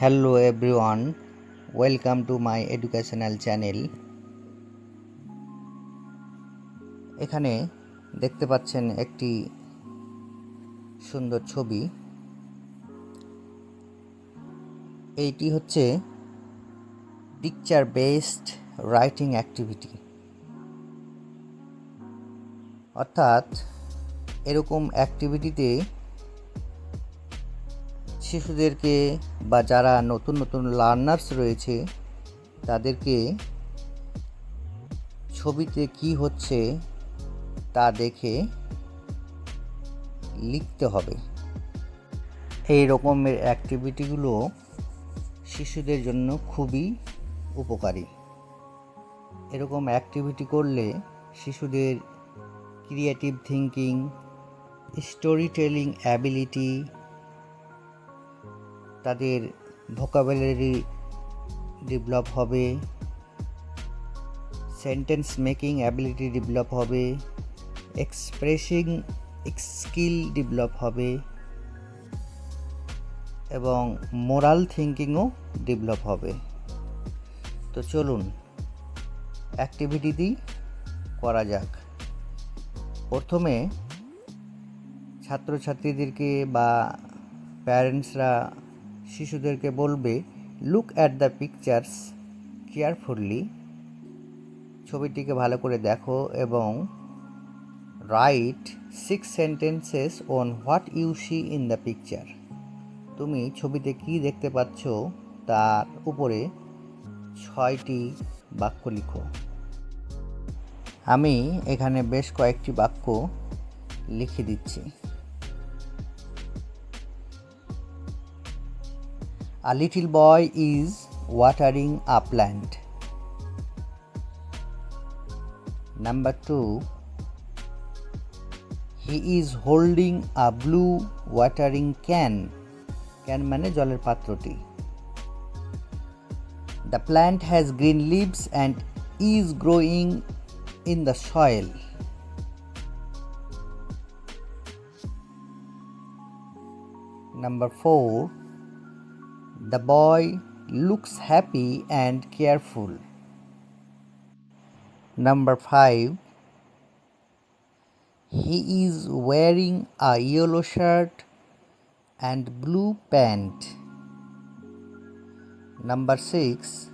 hello everyone, welcome to my educational channel. এখানে দেখতে পাচ্ছেন একটি সুন্দর ছবি। এইটি হচ্ছে পিকচার বেসড রাইটিং অ্যাক্টিভিটি অর্থাৎ এরকম অ্যাক্টিভিটিতে শিশুদেরকে বা যারা নতুন নতুন লার্নার্স রয়েছে, তাদেরকে ছবিতে কি হচ্ছে তা দেখে লিখতে হবে। এই রকমের অ্যাক্টিভিটিগুলো শিশুদের জন্য খুবই উপকারী। এরকম অ্যাক্টিভিটি করলে শিশুদের creative thinking story telling ability তাদের ভোকাবুলারি ডেভেলপ হবে সেন্টেন্স মেকিং অ্যাবিলিটি ডেভেলপ হবে এক্সপ্রেসিং স্কিল ডেভেলপ হবে, এবং মোরাল থিঙ্কিংও ডেভেলপ হবে। তো চলুন অ্যাক্টিভিটি অ্যাক্টিভিটিটি করা যাক। প্রথমে ছাত্রছাত্রীদেরকে বা প্যারেন্টসরা শিশুদেরকে বলবে look at the pictures carefully ছবিটিকে ভালো করে দেখো এবং write six sentences on what you see in the picture তুমি ছবিতে কি দেখতে পাচ্ছ তার উপরে ছয়টি বাক্য লিখো। আমি এখানে বেশ কয়েকটি বাক্য লিখে দিচ্ছি। A little boy is watering a plant. Number two, he is holding a blue watering can. Can মানে জলের পাত্রটি The plant has green leaves and is growing in the soil. Number four, the boy looks happy and careful. Number 5. He is wearing a yellow shirt and blue pant. Number 6.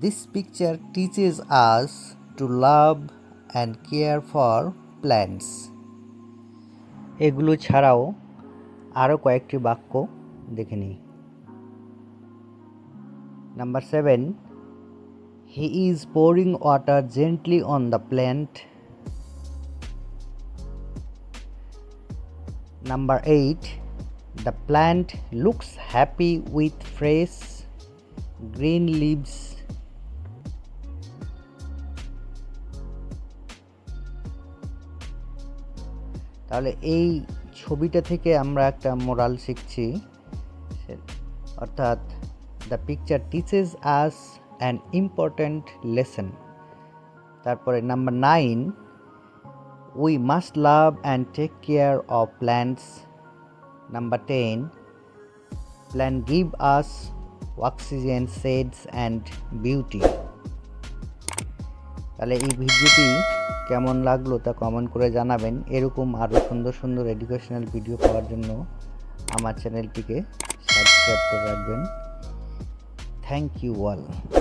This picture teaches us to love and care for plants. এগুলো ছাড়াও আরও কয়েকটি বাক্য দেখে নিই Number 7. He is pouring water gently on the plant. Number 8. The plant looks happy with fresh green leaves. তাহলে এই ছবিটা থেকে আমরা একটা মোরাল শিখছি অর্থাৎ the picture teaches us an important lesson তারপরে number nine we must love and take care of plants number ten plants give us oxygen shades and beauty তাহলে এই ভিডিওটি কেমন লাগল তা কমেন্ট করে জানাবেন। এরকম আরও সুন্দর সুন্দর এডুকেশনাল ভিডিও পাওয়ার জন্য আমার চ্যানেলটিকে সাবস্ক্রাইব করে রাখবেন। Thank you all.